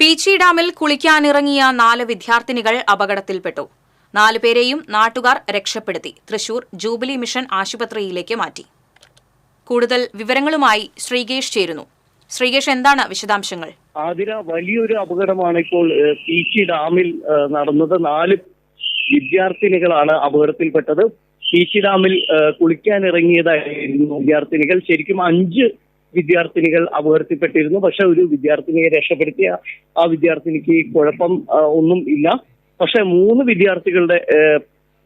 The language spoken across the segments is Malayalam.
പീച്ചി ഡാമിൽ കുളിക്കാനിറങ്ങിയ നാല് വിദ്യാർത്ഥിനികൾ അപകടത്തിൽപ്പെട്ടു. നാലുപേരെയും നാട്ടുകാർ രക്ഷപ്പെടുത്തി. തൃശൂർ ജൂബിലി മിഷൻ ആശുപത്രിയിലേക്ക് മാറ്റി. കൂടുതൽ വിവരങ്ങളുമായി ശ്രീകേഷ് ചേരുന്നു. ശ്രീകേഷ് എന്താണ് വിശദാംശങ്ങൾ? ആതിര വലിയൊരു അപകടമാണ് ഇപ്പോൾ പീച്ചി ഡാമിൽ നടന്നത്. നാല് വിദ്യാർത്ഥിനികളാണ് അപകടത്തിൽപ്പെട്ടത്. പീച്ചി ഡാമിൽ കുളിക്കാനിറങ്ങിയതായിരുന്നു വിദ്യാർത്ഥിനികൾ. ശരിക്കും അഞ്ച് വിദ്യാർത്ഥിനികൾ അപകടത്തിൽപ്പെട്ടിരുന്നു പക്ഷെ ഒരു വിദ്യാർത്ഥിനിയെ രക്ഷപ്പെടുത്തിയ ആ വിദ്യാർത്ഥിനിക്ക് കുഴപ്പം ഒന്നും ഇല്ല. പക്ഷെ മൂന്ന് വിദ്യാർത്ഥികളുടെ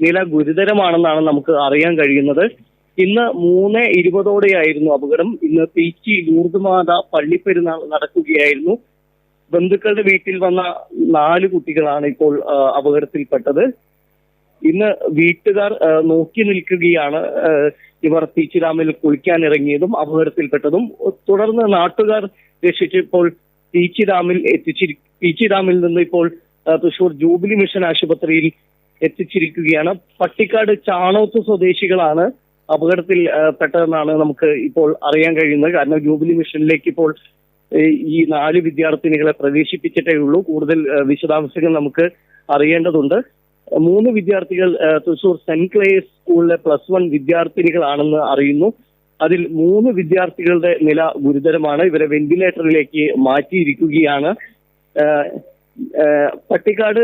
നില ഗുരുതരമാണെന്നാണ് നമുക്ക് അറിയാൻ കഴിയുന്നത്. ഇന്ന് മൂന്ന് ഇരുപതോടെയായിരുന്നു അപകടം. ഇന്ന് പീച്ചി ലൂർദ്മാത പള്ളിപ്പെരുന്നാൾ നടക്കുകയായിരുന്നു. ബന്ധുക്കളുടെ വീട്ടിൽ വന്ന നാല് കുട്ടികളാണ് ഇപ്പോൾ അപകടത്തിൽപ്പെട്ടത്. ഇന്ന് വീട്ടുകാർ നോക്കി നിൽക്കുകയാണ്. ഇവർ പീച്ചി ഡാമിൽ കുളിക്കാൻ ഇറങ്ങിയതും അപകടത്തിൽപ്പെട്ടതും തുടർന്ന് നാട്ടുകാർ രക്ഷിച്ചപ്പോൾ പീച്ചി ഡാമിൽ എത്തിച്ചിരി പീച്ചി ഡാമിൽ നിന്ന് ഇപ്പോൾ തൃശൂർ ജൂബിലി മിഷൻ ആശുപത്രിയിൽ എത്തിച്ചിരിക്കുകയാണ്. പട്ടിക്കാട് ചാണോത്ത് സ്വദേശികളാണ് അപകടത്തിൽ പെട്ടതെന്നാണ് നമുക്ക് ഇപ്പോൾ അറിയാൻ കഴിയുന്നത്. കാരണം ജൂബിലി മിഷനിലേക്ക് ഇപ്പോൾ ഈ നാല് വിദ്യാർത്ഥിനികളെ പ്രവേശിപ്പിച്ചിട്ടേ ഉള്ളൂ. കൂടുതൽ വിശദാംശങ്ങൾ നമുക്ക് അറിയേണ്ടതുണ്ട്. മൂന്ന് വിദ്യാർത്ഥികൾ തൃശൂർ സെന്റ് ക്ലേസ് സ്കൂളിലെ പ്ലസ് വൺ വിദ്യാർത്ഥിനികളാണെന്ന് അറിയുന്നു. അതിൽ മൂന്ന് വിദ്യാർത്ഥികളുടെ നില ഗുരുതരമാണ്. ഇവരെ വെന്റിലേറ്ററിലേക്ക് മാറ്റിയിരിക്കുകയാണ്. പട്ടിക്കാട്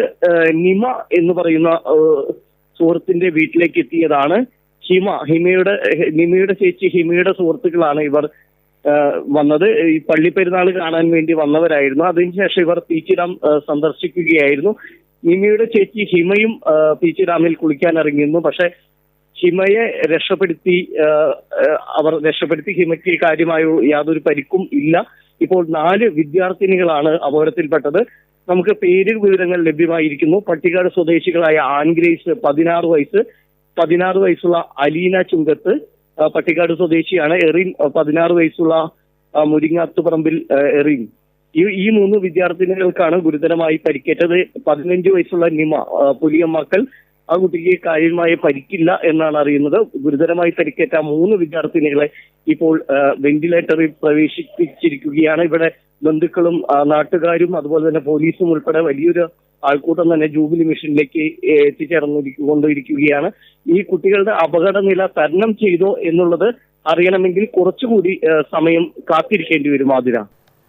നിമ എന്ന് പറയുന്ന സുഹൃത്തിന്റെ വീട്ടിലേക്ക് എത്തിയതാണ്. ഹിമ ഹിമയുടെ നിമയുടെ ചേച്ചി ഹിമയുടെ സുഹൃത്തുക്കളാണ് ഇവർ വന്നത്. ഈ പള്ളിപ്പെരുന്നാൾ കാണാൻ വേണ്ടി വന്നവരായിരുന്നു. അതിനുശേഷം ഇവർ തീച്ചിടം സന്ദർശിക്കുകയായിരുന്നു. നിമയുടെ ചേച്ചി ഹിമയും പി ചി ഡാമിൽ കുളിക്കാൻ ഇറങ്ങിയിരുന്നു പക്ഷെ ഹിമയെ രക്ഷപ്പെടുത്തി അവർ രക്ഷപ്പെടുത്തി ഹിമയ്ക്ക് കാര്യമായ യാതൊരു പരിക്കും ഇല്ല. ഇപ്പോൾ നാല് വിദ്യാർത്ഥിനികളാണ് അപകടത്തിൽപ്പെട്ടത്. നമുക്ക് പേര് വിവരങ്ങൾ ലഭ്യമായിരിക്കുന്നു. പട്ടികാട് സ്വദേശികളായ ആൻഗ്രേസ് പതിനാറ് വയസ്സ് പതിനാറ് വയസ്സുള്ള അലീന ചുങ്കത്ത് പട്ടിക്കാട് സ്വദേശിയാണ് എറിൻ പതിനാറ് വയസ്സുള്ള മുരിങ്ങാത്തുപറമ്പിൽ എറിൻ. ഈ ഈ മൂന്ന് വിദ്യാർത്ഥിനികൾക്കാണ് ഗുരുതരമായി പരിക്കേറ്റത്. പതിനഞ്ച് വയസ്സുള്ള നിമ പുലിയ മക്കൾ ആ കുട്ടിക്ക് കാര്യമായ പരിക്കില്ല എന്നാണ് അറിയുന്നത്. ഗുരുതരമായി പരിക്കേറ്റ മൂന്ന് വിദ്യാർത്ഥിനികളെ ഇപ്പോൾ വെന്റിലേറ്ററിൽ പ്രവേശിപ്പിച്ചിരിക്കുകയാണ്. ഇവിടെ ബന്ധുക്കളും നാട്ടുകാരും അതുപോലെ തന്നെ പോലീസും ഉൾപ്പെടെ വലിയൊരു ആൾക്കൂട്ടം തന്നെ ജൂബിലി മിഷനിലേക്ക് എത്തിച്ചേർന്നിരിക്കൊണ്ടിരിക്കുകയാണ് ഈ കുട്ടികളുടെ അപകടനില തരണം ചെയ്തോ എന്നുള്ളത് അറിയണമെങ്കിൽ കുറച്ചുകൂടി സമയം കാത്തിരിക്കേണ്ടി വരും ആതിര.